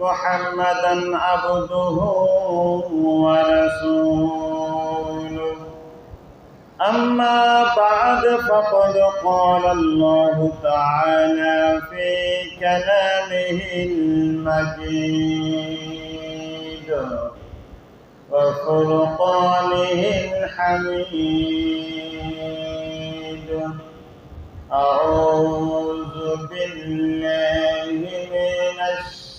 محمدا عبده ورسوله. أما بعد فقد قال الله تعالى في كلامه المجيد وفرقانه الحميد. أعوذ بالله من الشيطان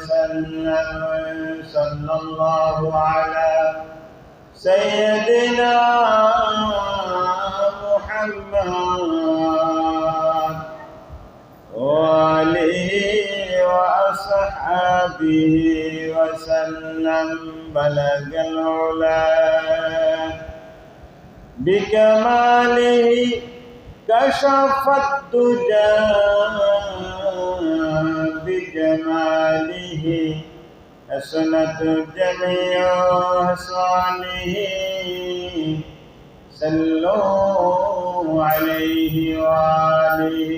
وسلم صلى الله على سيدنا محمد وآله وأصحابه وسلم بلغ العلا بكماله كشف الدجى بجماله به حسنت جميع خصاله صلوا عليه وآله.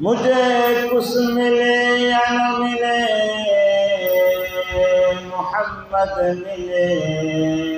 مجھے کس ملے یا نہ ملے محمد ملے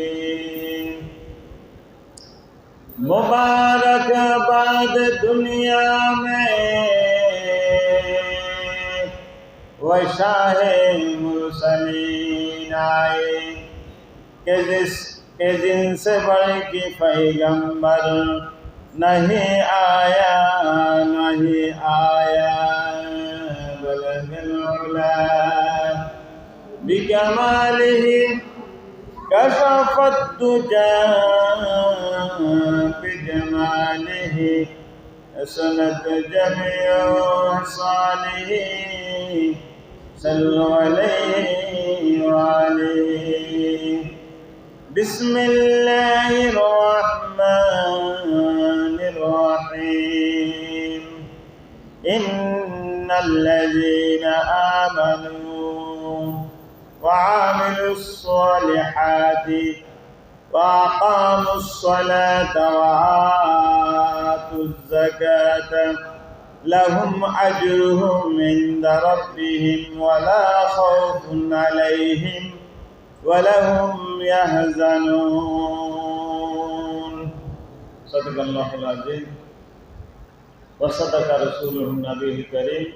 मुबारक बाद दुनिया में। वो शाह मुरसलीन आए, के जिस, के जिनसे बढ़ के पैगंबर नहीं आया नहीं आया। बलगला كشف الدجى بجماله حسنت جميع صالحين صلوا عليه وعليه بسم الله الرحمن الرحيم. إن الذين آمنوا وعملوا الصالحات وأقاموا الصلاة وآتوا الزكاة. لهم أجرهم عند ربهم ولا خوف عليهم ولهم يحزنون. صدق الله العظيم. وصدق رسوله النبي الكريم.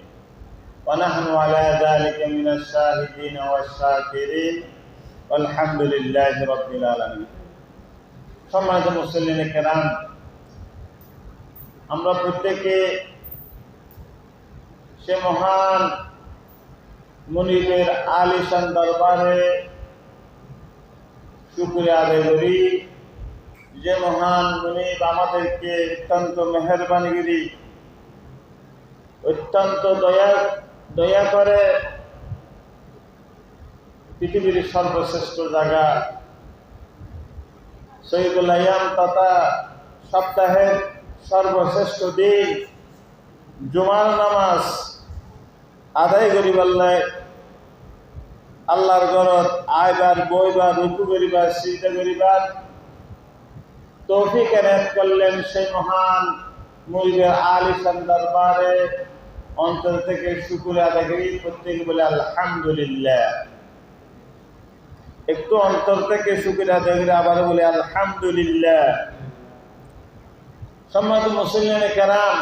ونحن على ذلك من الشاهدين والشاكرين والحمد لله رب العالمين সম্মানিত মুসলিম কেরাম আমরা প্রত্যেকে সে মহান মনিবের আলিশান দরবারে শুক্রিয়া আদায় করি যে মহান মনিব আমাদেরকে অত্যন্ত মেহরবানিগিরি অত্যন্ত দয়া দয়া করে পৃথিবীর সর্বশ্রেষ্ঠ জায়গা, শহীদুল আয়াম তথা সপ্তাহের সর্বশ্রেষ্ঠ দিন, জুমার নামাজ আদায় করিবাল্লায় আল্লাহর গরত আয়বার, বইবার, রুকু করিবার, সিজদা করিবার তৌফিক করলেন সেই মহান মুরিদের আলিশান দরবারে। অন্তর থেকে শুকুর আদায় করি, প্রত্যেকে বলে আলহামদুলিল্লাহ। একটু অন্তর থেকে শুকুর আদায় করে, আবার বলে আলহামদুলিল্লাহ। সম্মানিত মুসলিমের কেরাম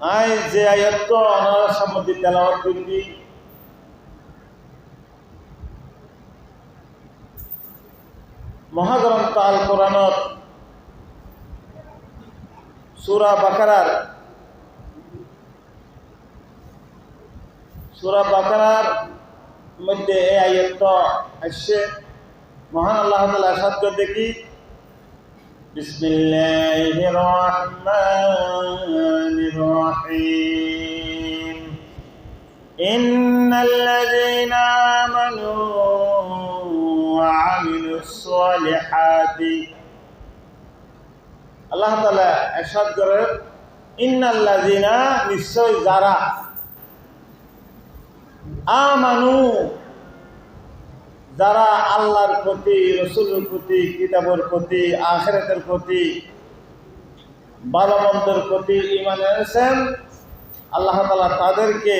আই যে আয়াত অনার সম্মতি তেলাওয়াত করবি। মহাগ্রন্থ আল কোরআনত সুরা বাকারার সুরা বাকারার মধ্যে এই আয়াত আসছে মহান আল্লাহ তালা সাধ্য দেখি بسم الله الرحمن الرحيم إن الذين آمنوا وعملوا الصالحات আল্লাহ তালা এরশাদ করেন, ইন্নাল্লাযিনা নিশ্চয় যারা আমানু, যারা আল্লাহর প্রতি, রসুলের প্রতি, কিতাবের প্রতি, আখেরাতের প্রতি ভালো প্রতি ইমান এনেছেন, আল্লাহ তালা তাদেরকে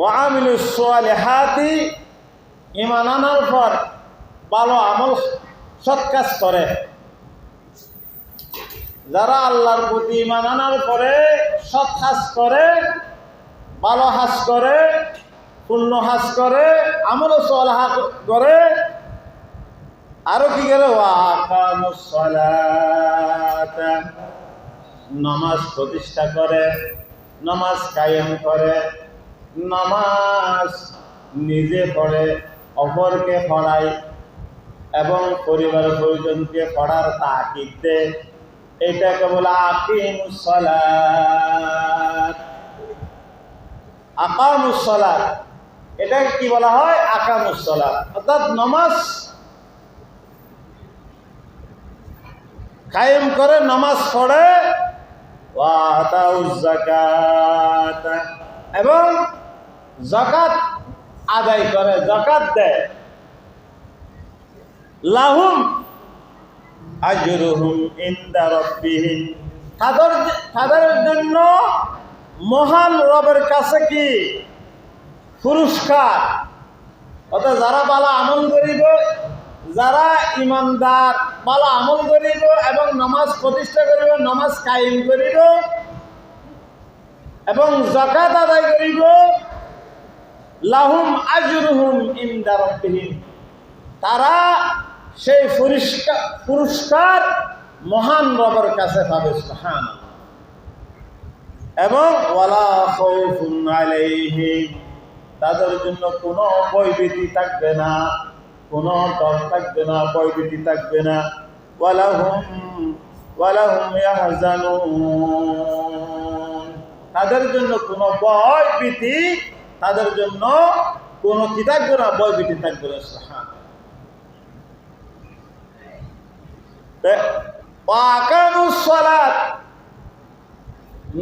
ওয়ামিলু সোয়ালেহাতি ইমান আনার পর ভালো আমল সৎ কাজ করে। যারা আল্লাহর প্রতি ইমান আনার পরে সৎ কাজ করে, ভালো হাস করে পূর্ণ হাস করে আমল সলহা করে, আরও কি গেল? নামাজ প্রতিষ্ঠা করে, নামাজ কায়েম করে, নামাজ নিজে পড়ে, অপরকে পড়ায় এবং পরিবার পরিজনকে পড়ার তাকিদ এটাকে বলে আকিমুসলাত আকামুসলাত এটাকে কি বলা হয়? আকামুসলাত অর্থাৎ নমাজ কায়েম করে নামাজ পড়ে। এবং জাকাত আদায় করে জাকাত দেয়। লাহুম। আজরুহুম ইনদা রাব্বিহিম। তাদের তাদের জন্য মহান রবের কাছে কি? পুরস্কার। অর্থাৎ যারা বালা আমল করিব, যারা ইমানদার, বালা আমল করিব এবং নামাজ প্রতিষ্ঠা করিব, নামাজ কায়েম করিব এবং জাকাত আদায় করিব, লাহুম আজরুহুম ইনদা রাব্বিহিম। তারা সেই পুরস্কার পুরস্কার মহান রবের কাছে পাবে সুবহান এবং তাদের জন্য কোনো ভয়ভীতি থাকবে না, কোনো ডর থাকবে না ভয়ভীতি থাকবে না। তাদের জন্য কোনো বয় তাদের জন্য কোনো কি থাকবে না ভীতি থাকবে না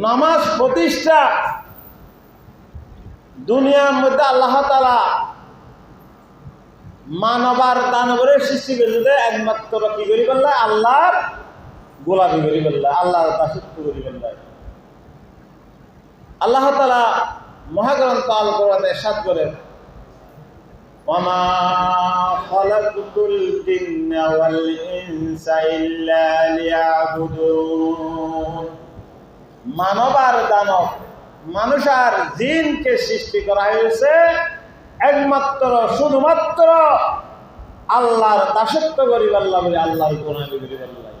নামাজ প্রতিষ্ঠা। দুনিয়ার মধ্যে আল্লাহ তালা মানবার দানবরের সৃষ্টি করে একমাত্র কি করি বললে? আল্লাহর গোলাপি করি বললে, আল্লাহর দাসত্ব করি বললে। আল্লাহ তালা মহাগ্রন্থ আল কোরআন এরশাদ করেন। وما خلقت الجن والإنس إلا ليعبدون মানব আর দানব মানুষ আর জিনকে সৃষ্টি করা হয়েছে একমাত্র শুধুমাত্র আল্লাহর দাসত্ব করিব আল্লাহ বলে আল্লাহর গোনামি করিব আল্লাহ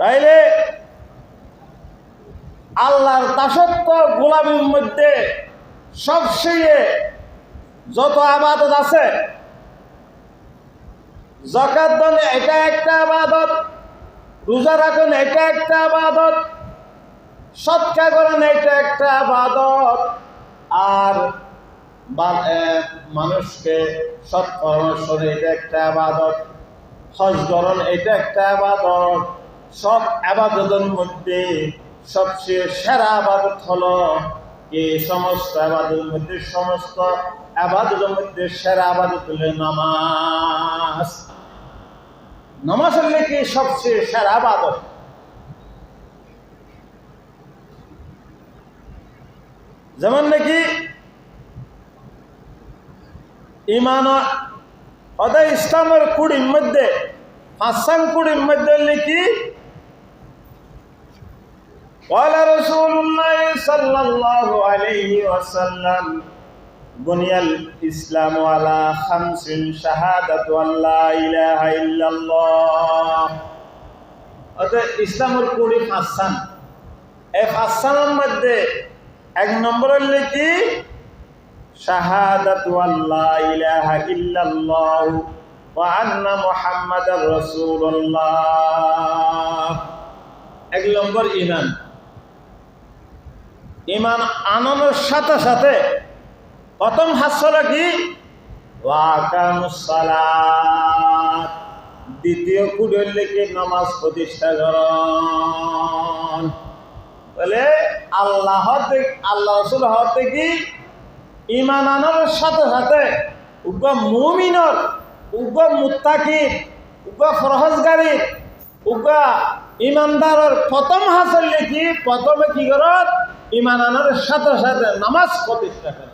তাইলে আল্লাহর দাসত্ব গোলামির মধ্যে সবচেয়ে যত আবাদত আছে জকাত দান এটা একটা আবাদত, রোজা রাখুন এটা একটা আবাদত, সৎকা করেন এটা একটা আবাদত। আর মানুষকে সৎ পরামর্শ এটা একটা আবাদত, হজ করণ এটা একটা আবাদত। সব আবাদতের মধ্যে সবচেয়ে সেরা আবাদত হলো এই সমস্ত আবাদতের মধ্যে, সমস্ত আবাদতের মধ্যে সেরা আবাদত হলো নামাজ। নামাজ হলে কি সবচেয়ে সেরা আবাদত? যেমন নাকি ইমান অদা ইসলামের কুড়ির মধ্যে, পাঁচাং কুড়ির মধ্যে লিখি قال رسول الله صلى الله عليه وسلم بني الإسلام على خمس شهادة أن لا إله إلا الله অর্থাৎ ইসলামের কুড়ি পাঁচান এই পাঁচানের মধ্যে এক নম্বরের লিখি শাহাদাতু আল্লাহ ইলাহা ইল্লাল্লাহ ওয়া আন্না মুহাম্মাদার রাসূলুল্লাহ এক নম্বর ঈমান ঈমান আনন্দের সাথে সাথে প্রথম হাস্য কি? দ্বিতীয় কুড়ের লিখে নামাজ প্রতিষ্ঠা করন। বলে আল্লাহ আল্লাহ রসুল হতে কি ইমান আনার সাথে সাথে উগ্র মুমিনর, উগ্র মুত্তাকির, উগ্র ফরহজগারির, উগ্র ইমানদারের প্রথম হাসল লিখি প্রথমে কি কর ইমান আনার সাথে সাথে নামাজ প্রতিষ্ঠা করে।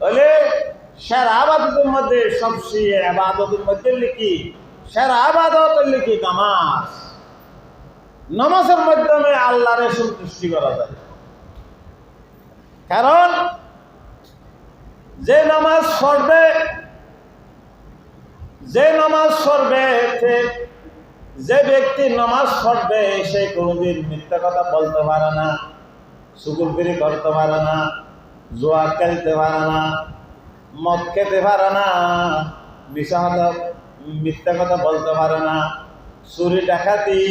বলে সেরা আবাদতের মধ্যে সবচেয়ে আবাদতের মধ্যে লিখি, সেরা আবাদত লিখি নামাজ। নামাজের মাধ্যমে আল্লাহরে সন্তুষ্টি করা যায়। কারণ যে নামাজ পড়বে, যে নামাজ পড়বে, সে- যে ব্যক্তি নামাজ পড়বে, সে কোনোদিন মিথ্যা কথা বলতে পারে না সুকুলগিরি করতে পারে না জোয়া খেলতে পারে না, মদ খেতে পারে না বিষাহত মিথ্যা কথা বলতে পারে না, চুরি ডাকাতি,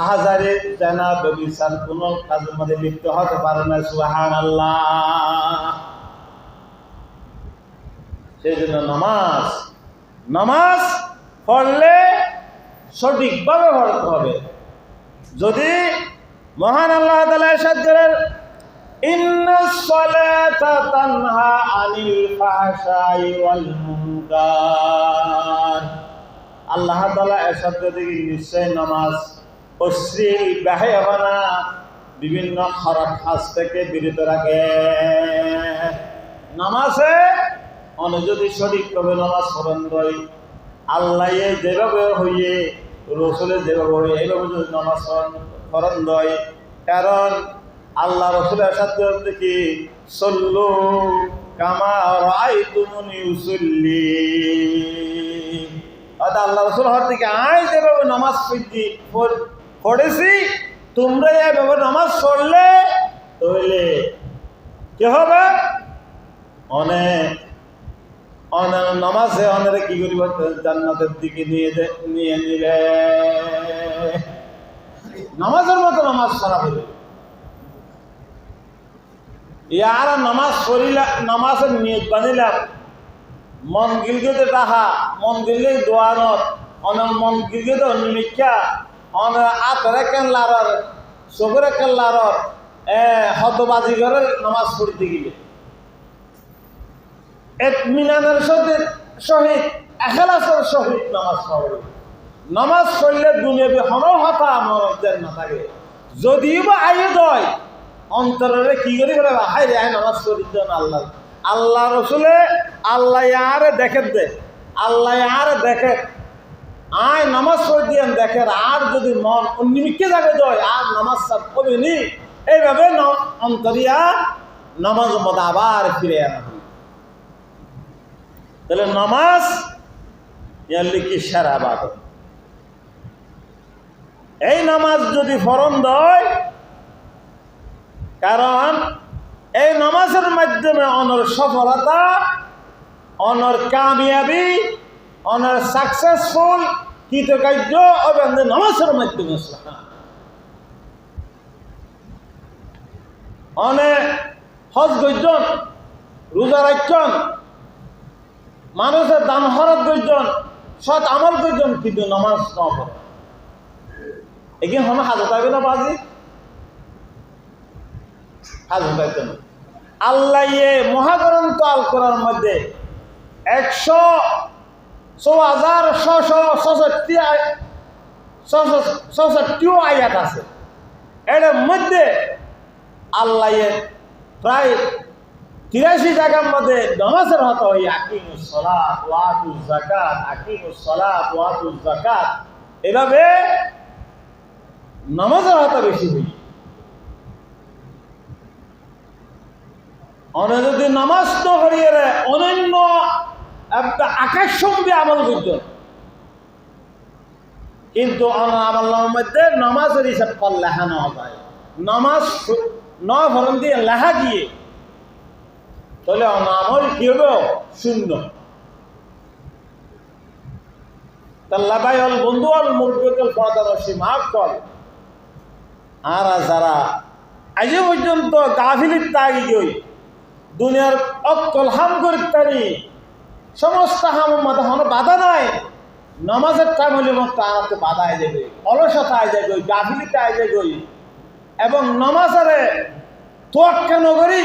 আহাজারে, জানা ব্যবিচার কোনো কাজের মধ্যে লিপ্ত হতে পারে না সুহান আল্লাহ সেই জন্য নামাজ নামাজ পড়লে সঠিকভাবে পড়তে হবে। যদি মহান আল্লাহ তালা সাদ করেন আল্লাহ তালা এসব দিকে নিশ্চয় নামাজ, অশ্লীল বাহেবানা বিভিন্ন খারাপ কাজ থেকে বিরত রাখে। নামাজে যদি সঠিকভাবে নামাজ স্মরণ দেয় আল্লাহ যেভাবে হইয়ে, রসুলে যেভাবে হইয়ে, এইভাবে যদি নামাজ স্মরণ দেয় কারণ আল্লাহ রসুলের সাথে দেখি সল্লু কামা রাই তুমনি উসল্লি। অর্থাৎ আল্লাহ রসুল হওয়ার থেকে আয় যেভাবে নামাজ পড়ছি, পড়- পড়েছি তোমরা এভাবে নামাজ পড়লে, তাহলে কি হবে? অনেক অনেক নামাজে অনেক কি করিব? জান্নাতের দিকে নিয়ে নিয়ে নিবে। নামাজের মতো নামাজ খারাপ হইবে ইয়ার নামাজ পড়িলা, নামাজের নিয়ত বানিলাম। মন গিলগিতে তাহা, মন গিলগে দোয়ানত অনেক মন গিলগিতে নিমিক্ষা অনেক আতরে কেনলার চোখরে কেনলার এ হতবাজি করে নামাজ পড়তে গেলে এতমিনানের সহিত সহিত এখলাসের সহিত নামাজ পড়বে নামাজ পড়লে দুনিয়াবি হন হতা আমার না থাকে। যদিও বা আয়ু দয় অন্তরে কি করি বলে হাই রে নামাজ করি দেন আল্লাহ। আল্লাহ রসুলে, আল্লাহ আরে দেখে দে, আল্লাহ আরে দেখে আয়, নামাজ পড়ে দিয়েন দেখেন, আর যদি মন নিমিকে যাবে দয় আর নামাজ কবিনি এইভাবে ন- অন্তরিয়া নামাজ মতো আবার ফিরে আনা। তাহলে নামাজ কি সেরা বাদত এই নামাজ যদি ফরন দেয়, কারণ এই নামাজের মাধ্যমে অনর সফলতা, অনর কামিয়াবি, অনর সাকসেসফুল কৃতকার্য অবেন্দে নামাজের মাধ্যমে অনেক হজ গর্জন রোজা রাখছেন? মানুষের দান হরত গর্জন সৎ আমল গর্জন কিন্তু নামাজ ন বাজি না আল্লাহ মহাগ্রন্থ আল করার মধ্যে একশো ছ হাজার ছশো ছষট্টি ছষট্টিও আয়াত আছে। এটার মধ্যে আল্লাহ প্রায় তিরাশি জায়গার মধ্যে নামাজের হতো ওই জাকাত এভাবে নামাজের হতো বেশি হই অনে যদি নামাজ তো হরিয়ে অনন্য একটা আকাশসম্বী আমল করত। কিন্তু আমলের মধ্যে নামাজের হিসাব কর লেখা নেওয়া যায় নামাজ ন ভরণ দিয়ে লেখা গিয়ে তাহলে আমল কি হবে? শূন্য। তাল্লাবাই অল বন্ধু অল মুরগল পদারসি মাফ কর আর যারা আজ পর্যন্ত গাফিলির তাগি গই দুনিয়ার অকল হাম করিতারি সমস্ত হাম মতো হন বাধা নাই। নামাজের টাইম হলে মত আনাতে বাধা আই যাবে, অলসতা আই যাবে, গাফিলিতে আই যাবে। এবং নামাজারে তোয়াক্কা নগরী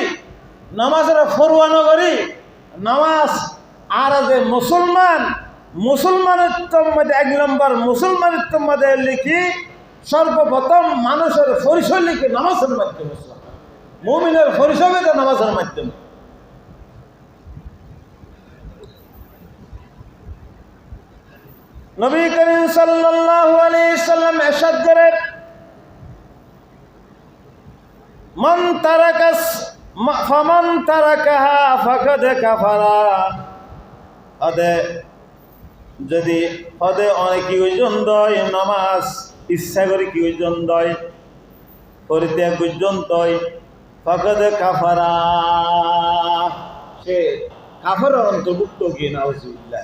নামাজের ফরুয়া নগরী, নামাজ আর যে মুসলমান, মুসলমানের মধ্যে এক নম্বর মুসলমানের মধ্যে লিখি, সর্বপ্রথম মানুষের পরিচয় লিখি নামাজের মাধ্যমে মুমিনের পরিচয় তো নামাজের মাধ্যমে। নবী করিম সাল্লাল্লাহু আলাইহি সাল্লাম এরশাদ করেন, মান তারাকাস ফামান তারাকাহা ফাকাদ কাফারা। অদে যদি হদে অনেক কি ওইজন দয় নামাজ, ইচ্ছা করে কি ওইজন দয় পরিত্যাগ পর্যন্ত ফাকাদ কাফারা। সে কাফার অন্তর্ভুক্ত গিয়ে নাউজুবিল্লাহ।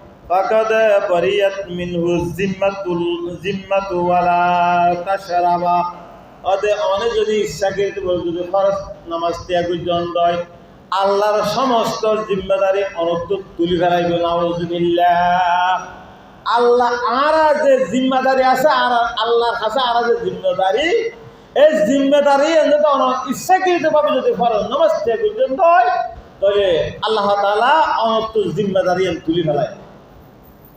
ফাকাদ বারিয়াত মিনহু জিম্মাতুল জিম্মাতু ওয়ালা তাশরাবা অদে অনেক যদি ইচ্ছাকৃত যদি ফরজ নামাজ ত্যাগ পর্যন্ত হয়, আল্লাহর সমস্ত জিম্মাদারি অনন্ত তুলি ফেলাইবে নাউজুবিল্লাহ আল্লাহ আর যে জিম্মাদারি আছে, আর আল্লাহর কাছে আর যে জিম্মাদারি, এই জিম্মাদারি ইচ্ছাকৃতভাবে যদি ফরজ নামাজ ত্যাগ পর্যন্ত হয়, তাহলে আল্লাহ তালা অনন্ত জিম্মাদারি তুলি ফেলায়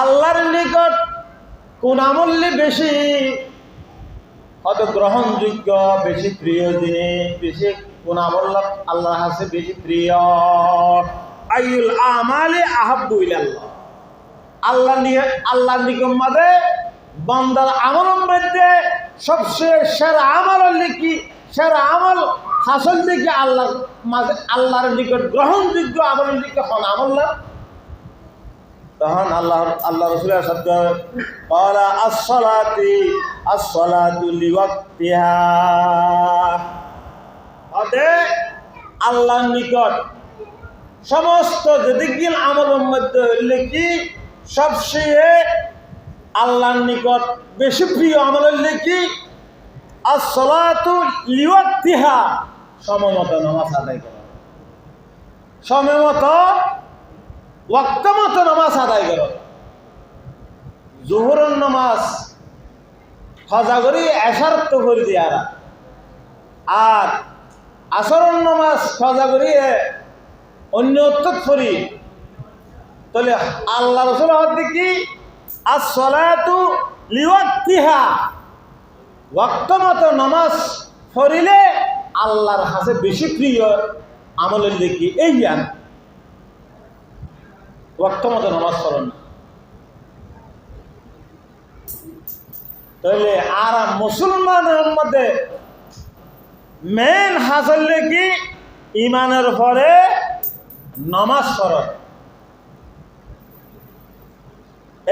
আল্লাহর নিকট কোন আমল্যে বেশি হয়তো গ্রহণযোগ্য বেশি প্রিয় জিনিস, বেশি কোন আমল আল্লাহর কাছে বেশি প্রিয়? আইউল আমালি আহাব্বু ইলাল্লাহ। আল্লাহ নিয়ে আল্লাহ নিকম মাদে বান্দার আমলের মধ্যে সবচেয়ে সেরা আমল কি? সেরা আমল হাসল দিকে আল্লাহ মাঝে আল্লাহর নিকট গ্রহণযোগ্য আমলের দিকে হন আমল না তখন আল্লাহ আল্লাহ রসুলের শব্দ কলা আসলাতি আসলাতু লিওয়াক্তিহা। অতএব আল্লাহর নিকট সমস্ত যেদিকিল আমলের মধ্যে হইলে কি সবচেয়ে আল্লাহর নিকট বেশি প্রিয় আমল হইলে কি আসলাতু লিওয়াক্তিহা। সময়মতো নামাজ আদায় করা। সময়মতো ওয়াক্ত মতো নামাজ আদায় করো। জোহরের নামাজ, হজা করি এসারত্ব করে দিয়ারা আর আসরের নামাজ, হজা করি অন্য করি। তাহলে আল্লাহ রসুল কি? আর সলাতু লিওয়াক্তিহা। ওয়াক্ত মতো নামাজ পড়িলে আল্লাহর হাতে বেশি প্রিয় আমলের দেখি এই জ্ঞান। ওয়াক্ত মতো নামাজ না। তাহলে আর মুসলমানের মধ্যে মেন হাসল কি? ইমানের পরে নামাজ পড়া।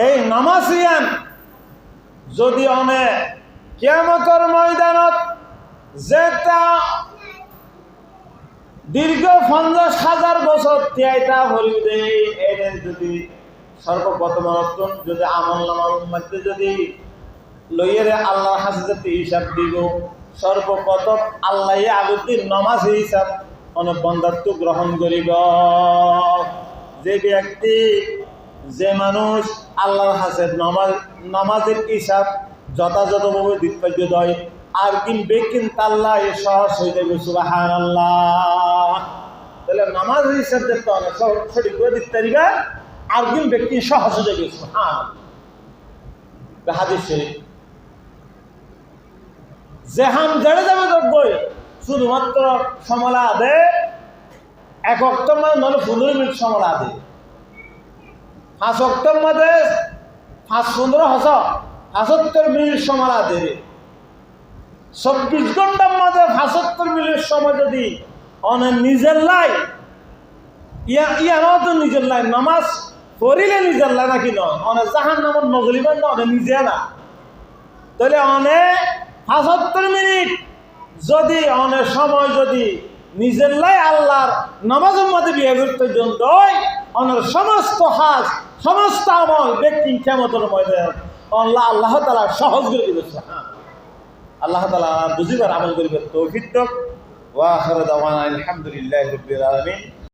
এই নামাজ ইয়ান যদি অনেক কেমতর ময়দানত যেটা দীর্ঘ পঞ্চাশ হাজার বছর তিয়াইটা হরিদে এদের যদি সর্বপ্রথম যদি আমল নামার মধ্যে যদি লইয়েরে আল্লাহর হাসে যদি হিসাব দিব, সর্বপ্রথম আল্লাহ আগতির নমাজ হিসাব অনেক বন্ধাত্ব গ্রহণ করিব। যে ব্যক্তি, যে মানুষ আল্লাহর হাসে নমাজ, নামাজের হিসাব যথাযথভাবে দিতপাদ্য দেয় আর কিন বেকিন তাল্লা এ সহজ হয়ে যাবে সুবাহান আল্লাহ তাহলে নামাজ হিসাব দেখতে অনেক সঠিক করে দিতে পারিবা। আর কিন ব্যক্তি সহজ হয়ে যাবে সুবাহান হাদিস জেহান জেড়ে যাবে যোগ্যই শুধুমাত্র সমলা আদে এক অক্টর মানে পনেরো মিনিট সমলা আদে পাঁচ অক্টর মধ্যে পাঁচ পনেরো হাস পঁচাত্তর মিনিট সমলা আদে চব্বিশ ঘণ্টার মধ্যে পঁচাত্তর মিনিট সময় যদি অনেক নিজের লাই, ইয়া, ইয়ারও তো নিজের লাই, নামাজ পড়িলে নিজের লাই নাকি নয়? অনেক জাহান নামত নগলিবেন না অনেক নিজে না। তাহলে অনেক পঁচাত্তর মিনিট যদি অনেক সময় যদি নিজের লাই আল্লাহর নামাজের মধ্যে বিয়ে করতে জন্য অনেক সমস্ত হাজ, সমস্ত আমল ব্যক্তি ক্ষমতার মধ্যে আল্লাহ আল্লাহ তালা সহজ করে দিবে আল্লাহ তালা বুঝিবার আমল করিবে তৌফিক ওয়া আখির দাওয়ানা আলহামদুলিল্লাহি রাব্বিল আলামিন।